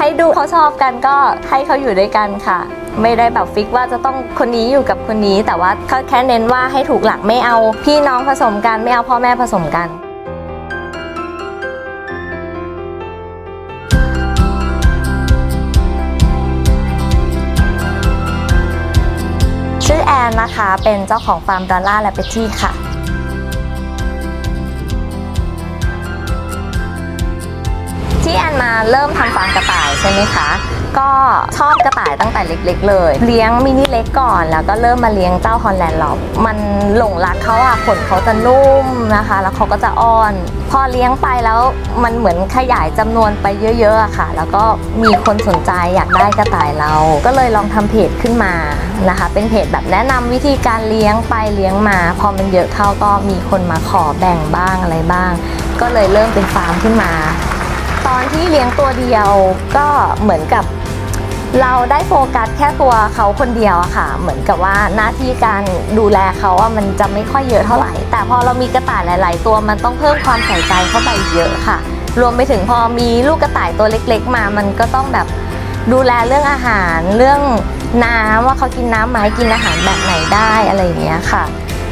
ให้ดูเขาชอบกันก็ให้เขาอยู่ด้วยกันค่ะ ไม่ได้แบบฟิกว่าจะต้องคนนี้อยู่กับคนนี้ แต่ว่าเขาแค่เน้นว่าให้ถูกหลักไม่เอา พี่น้องผสมกันไม่เอาพ่อแม่ผสมกันชื่อแอนนะคะเป็นเจ้าของฟาร์มดอลล่าและเปตี้ค่ะ เริ่มทำฟาร์มกระต่ายใช่ไหมคะก็ชอบกระต่ายตั้งแต่เล็กๆเลย เลี้ยงมินิเล็กก่อนแล้วก็เริ่มมาเลี้ยงเจ้าฮอลแลนด์ล็อบมันหลงรักเขาอะขนเขาจะนุ่มนะคะ แล้วเขาก็จะอ้อน พอเลี้ยงไปแล้วมันเหมือนขยายจำนวนไปเยอะๆอะค่ะ แล้วก็มีคนสนใจอยากได้กระต่ายเรา ก็เลยลองทำเพจขึ้นมานะคะ เป็นเพจแบบแนะนำวิธีการเลี้ยงไปเลี้ยงมา พอมันเยอะเข้าก็มีคนมาขอแบ่งบ้างอะไรบ้าง ก็เลยเริ่มเป็นฟาร์มขึ้นมา ตอนที่เลี้ยงตัวเดียวก็เหมือนกับเราได้โฟกัสแค่ตัวเขาคนเดียวอะค่ะ เหมือนกับว่าหน้าที่การดูแลเขาอะมันจะไม่ค่อยเยอะเท่าไหร่ แต่พอเรามีกระต่ายหลาย ๆ ตัวมันต้องเพิ่มความใส่ใจเข้าไปเยอะค่ะ รวมไปถึงพอมีลูกกระต่ายตัวเล็ก ๆ มา มันก็ต้องแบบดูแลเรื่องอาหารเรื่องน้ำว่าเขากินน้ำไหมกินอาหารแบบไหนได้อะไรอย่างเงี้ยค่ะ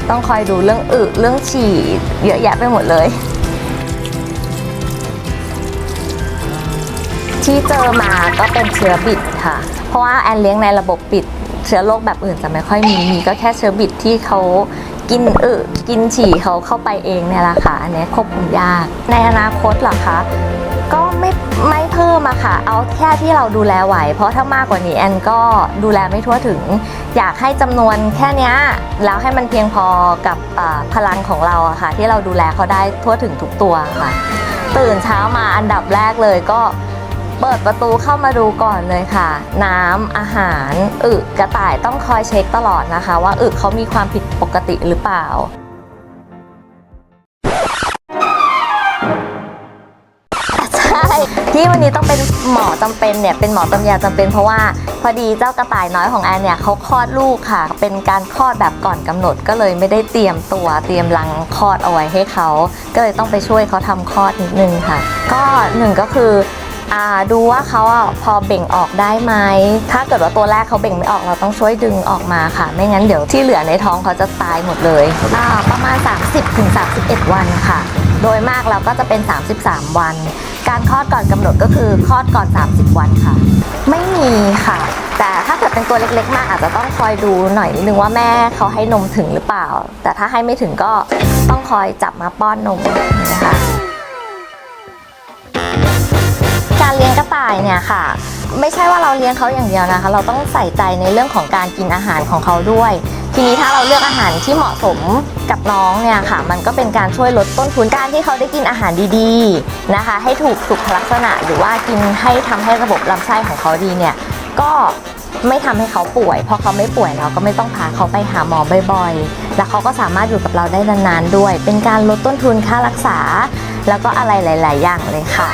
ต้องคอยดูเรื่องอึเรื่องฉี่เยอะแยะไปหมดเลย ที่เจอมาก็เป็นเชื้อบิดค่ะ เพราะว่าแอนเลี้ยงในระบบปิด เชื้อโรคแบบอื่นจะไม่ค่อยมี มีก็แค่เชื้อบิดที่เขากินอึกินฉี่เขาเข้าไปเองเนี่ยแหละค่ะ อันนี้ควบคุมยาก ในอนาคตหรอคะก็ไม่ไม่เพิ่มอะค่ะ เอาแค่ที่เราดูแลไหว เพราะถ้ามากกว่านี้แอนก็ดูแลไม่ทั่วถึง อยากให้จำนวนแค่นี้แล้วให้มันเพียงพอกับพลังของเราอะค่ะ ที่เราดูแลเขาได้ทั่วถึงทุกตัวค่ะ ตื่นเช้ามาอันดับแรกเลยก็ เปิดประตูเข้ามาดูก่อนเลยค่ะ น้ำอาหารอึกระต่ายต้องคอยเช็คตลอดนะคะ ว่าอึเขามีความผิดปกติหรือเปล่าใช่ที่วันนี้ต้องเป็นหมอจำเป็นเนี่ยเป็นหมอตำยาจำเป็นเพราะว่าพอดีเจ้ากระต่ายน้อยของแอนเนี่ยเขาคลอดลูกค่ะ เป็นการคลอดแบบก่อนกำหนดก็เลยไม่ได้เตรียมตัวเตรียมรังคลอดเอาไว้ให้เขา ก็เลยต้องไปช่วยเขาทำคลอดนิดนึงค่ะ ก็หนึ่งก็คือ ดูว่าเขาอะพอเบ่งออกได้ไหม ถ้าเกิดว่าตัวแรกเขาเบ่งไม่ออกเราต้องช่วยดึงออกมาค่ะ ไม่งั้นเดี๋ยวที่เหลือในท้องเขาจะตายหมดเลยอ่าประมาณ 30-31 วันค่ะ โดยมากเราก็จะเป็น 33 วัน การคลอดก่อนกำหนดก็คือคลอดก่อน 30 วันค่ะ ไม่มีค่ะ แต่ถ้าเกิดเป็นตัวเล็กๆ มากอาจจะต้องคอยดูหน่อยนิดนึงว่าแม่เขาให้นมถึงหรือเปล่า แต่ถ้าให้ไม่ถึงก็ต้องคอยจับมาป้อนนมนะคะ เลี้ยงกระต่ายเนี่ยค่ะ ไม่ใช่ว่าเราเลี้ยงเขาอย่างเดียวนะคะ เราต้องใส่ใจในเรื่องของการกินอาหารของเขาด้วย ทีนี้ถ้าเราเลือกอาหารที่เหมาะสมกับน้องเนี่ยค่ะ มันก็เป็นการช่วยลดต้นทุนการที่เขาได้กินอาหารดีๆนะคะ ให้ถูกสุขลักษณะ หรือว่ากินให้ทำให้ระบบลำไส้ของเขาดีเนี่ยก็ไม่ทำให้เขาป่วย เพอเขาไม่ป่วยเราก็ไม่ต้องพาเขาไปหาหมอบ่อยๆ แล้วเขาก็สามารถอยู่กับเราได้นานๆด้วย เป็นการลดต้นทุนค่ารักษา แล้วก็อะไรหลาย ๆ อย่างเลยค่ะ